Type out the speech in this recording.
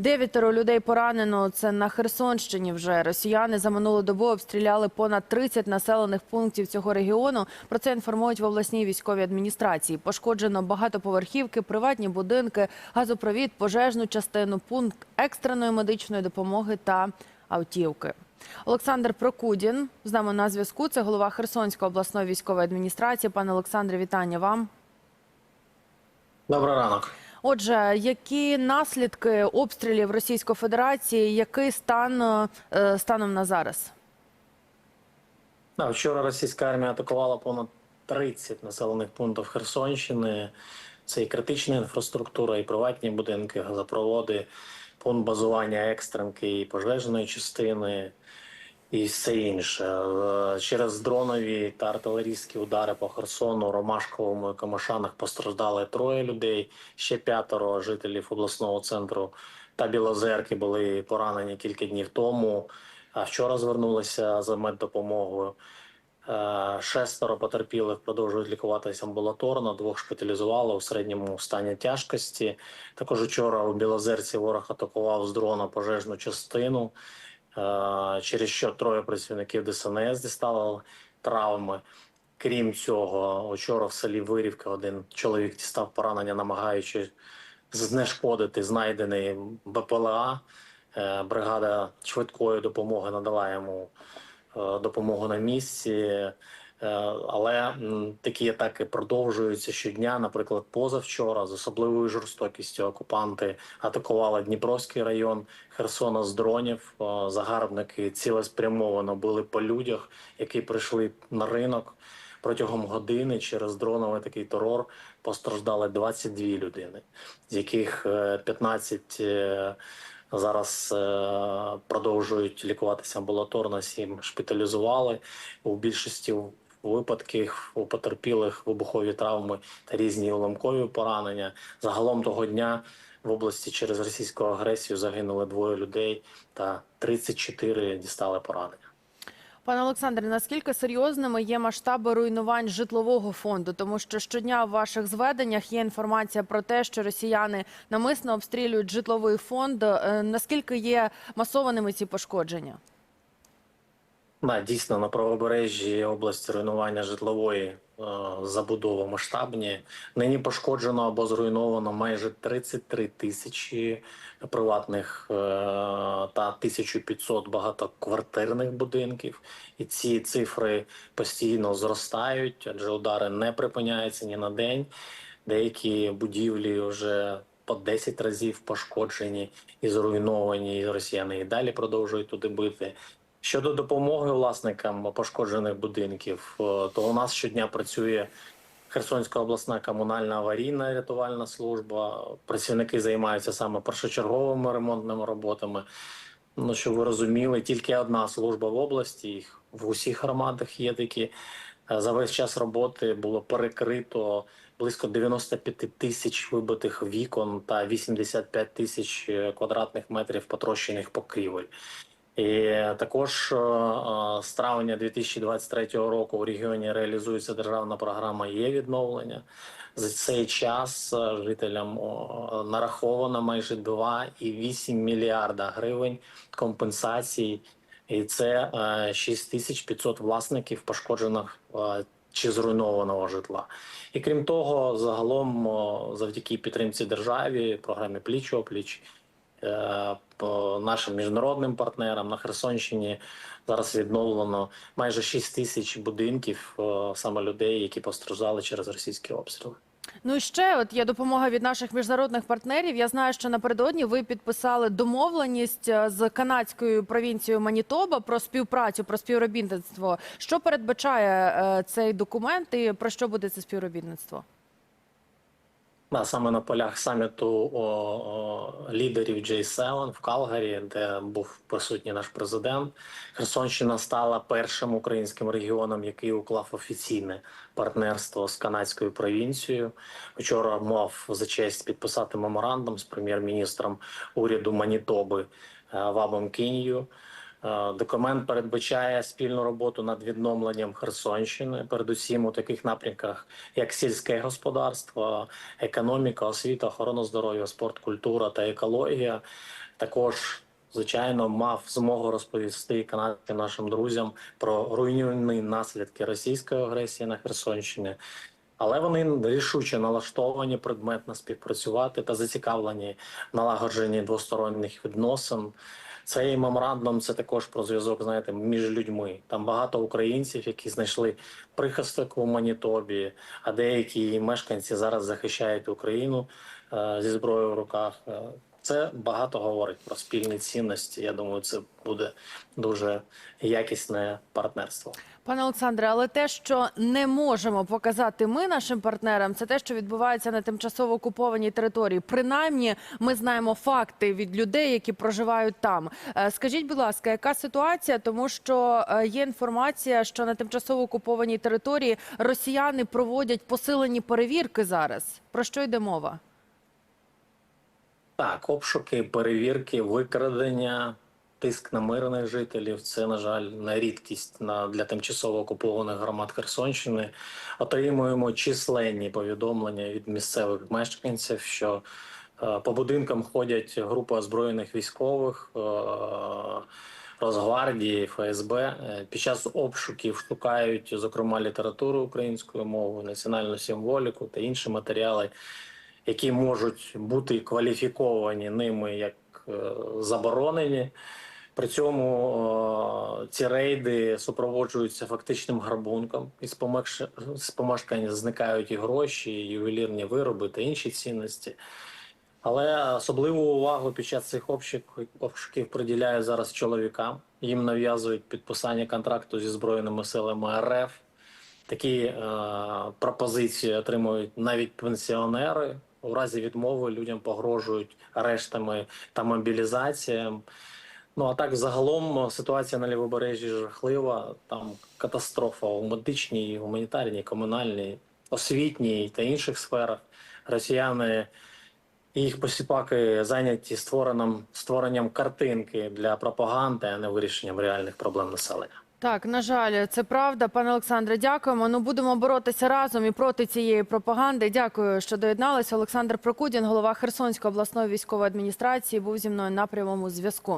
Дев'ятеро людей поранено. Це на Херсонщині. Вже росіяни за минулу добу обстріляли понад 30 населених пунктів цього регіону. Про це інформують в обласній військовій адміністрації. Пошкоджено багатоповерхівки, приватні будинки, газопровід, пожежну частину, пункт екстреної медичної допомоги та автівки. Олександр Прокудін з нами на зв'язку. Це голова Херсонської обласної військової адміністрації. Пане Олександре, вітання вам. Добрий ранок. Отже, які наслідки обстрілів Російської Федерації, який стан е, станом на зараз? Вчора російська армія атакувала понад 30 населених пунктів Херсонщини. Це і критична інфраструктура, і приватні будинки, газопроводи, пункт базування екстренки, і пожежної частини, і все інше. Е, Через дронові та артилерійські удари по Херсону, Ромашковому і Камишанах постраждали троє людей. Ще п'ятеро жителів обласного центру та Білозерки були поранені кілька днів тому. А вчора звернулися за меддопомогою. Е, Шестеро потерпілих продовжують лікуватися амбулаторно, двох шпиталізували у середньому стані тяжкості. Також вчора у Білозерці ворог атакував з дрона пожежну частину, через що троє працівників ДСНС дістали травми. Крім цього, вчора в селі Вирівка один чоловік дістав поранення, намагаючись знешкодити знайдений БПЛА. Е, Бригада швидкої допомоги надала йому е, допомогу на місці. Е, Але такі атаки продовжуються щодня. Наприклад, позавчора з особливою жорстокістю окупанти атакували Дніпровський район Херсона з дронів. Е, Загарбники цілеспрямовано били по людях, які прийшли на ринок. Протягом години через дроновий такий терор постраждали 22 людини, з яких е, 15 е, зараз продовжують лікуватися амбулаторно, 7 шпиталізували. У більшості випадків у потерпілих вибухові травми та різні уламкові поранення. Загалом того дня в області через російську агресію загинули двоє людей та 34 дістали поранення. Пане Олександре, наскільки серйозними є масштаби руйнувань житлового фонду? Тому що щодня в ваших зведеннях є інформація про те, що росіяни намисно обстрілюють житловий фонд. Е, Наскільки є масованими ці пошкодження? Да, дійсно на правобережжі області руйнування житлової е, забудови масштабні. Нині пошкоджено або зруйновано майже 33 тисячі приватних е, та 1500 багатоквартирних будинків. І ці цифри постійно зростають, адже удари не припиняються ні на день. Деякі будівлі вже по 10 разів пошкоджені і зруйновані, і росіяни і далі продовжують туди бити. Щодо допомоги власникам пошкоджених будинків, е, то у нас щодня працює Херсонська обласна комунальна аварійна рятувальна служба. Працівники займаються саме першочерговими ремонтними роботами. Ну, щоб ви розуміли, тільки одна служба в області, їх в усіх громадах є такі. Е, За весь час роботи було перекрито близько 95 тисяч вибитих вікон та 85 тисяч е, квадратних метрів потрощених покрівель. І також е, е, з травня 2023 року у регіоні реалізується державна програма є відновлення. За цей час е, жителям нараховано майже 2,8 мільярда гривень компенсацій, і це е, 6500 власників пошкоджених чи зруйнованого житла. І крім того, загалом завдяки підтримці державі, програмі пліч опліч е, по нашим міжнародним партнерам на Херсонщині зараз відновлено майже 6 тисяч будинків е, саме людей, які постраждали через російські обстріли. Ну і ще от є допомога від наших міжнародних партнерів. Я знаю, що напередодні ви підписали домовленість е, з канадською провінцією Манітоба про співпрацю, про співробітництво. Що передбачає е, цей документ і про що буде це співробітництво? Да, саме на полях саміту о, о, лідерів J7 в Калгарі, де був присутній наш президент, Херсонщина стала першим українським регіоном, який уклав офіційне партнерство з канадською провінцією. Вчора мав за честь підписати меморандум з прем'єр-міністром уряду Манітоби е, Вабом Кінью. Е, Документ передбачає спільну роботу над відновленням Херсонщини, передусім у таких напрямках, як сільське господарство, економіка, освіта, охорона здоров'я, спорт, культура та екологія. також. Звичайно, мав змогу розповісти канадським нашим друзям про руйнівні наслідки російської агресії на Херсонщині, але вони рішуче налаштовані предметно співпрацювати та зацікавлені налагодженні двосторонніх відносин. Цей меморандум це також про зв'язок, знаєте, між людьми. Там багато українців, які знайшли прихисток у Манітобі, а деякі мешканці зараз захищають Україну е, зі зброєю в руках. Це багато говорить про спільні цінності. Я думаю, це буде дуже якісне партнерство. Пане Олександре, але те, що не можемо показати ми нашим партнерам, це те, що відбувається на тимчасово окупованій території. Принаймні, ми знаємо факти від людей, які проживають там. Е, Скажіть, будь ласка, яка ситуація? Тому що е, є інформація, що на тимчасово окупованій території росіяни проводять посилені перевірки зараз. Про що йде мова? Так, обшуки, перевірки, викрадення, тиск на мирних жителів це, на жаль, не рідкість на для тимчасово окупованих громад Херсонщини. Отримуємо численні повідомлення від місцевих мешканців, що е, по будинкам ходять групи озброєних військових. Е, Росгвардії, ФСБ Е, під час обшуків шукають, зокрема, літературу українською мовою, національну символіку та інші матеріали, які можуть бути кваліфіковані ними як е, заборонені. При цьому е, ці рейди супроводжуються фактичним грабунком. Помекш... з помешкання зникають і гроші, і ювелірні вироби та інші цінності. Але особливу увагу під час цих обшуків приділяють зараз чоловікам. Їм нав'язують підписання контракту зі збройними силами РФ. Такі е, пропозиції отримують навіть пенсіонери. У разі відмови людям погрожують арештами та мобілізаціям. Ну а так загалом ситуація на лівобережжі жахлива. Там катастрофа у медичній, гуманітарній, комунальній, освітній та інших сферах. Росіяни і їх посіпаки зайняті створенням, створенням картинки для пропаганди, а не вирішенням реальних проблем населення. Так, на жаль, це правда. Пане Олександре, дякуємо. Ну будемо боротися разом і проти цієї пропаганди. Дякую, що доєдналися. Олександр Прокудін, голова Херсонської обласної військової адміністрації, був зі мною на прямому зв'язку.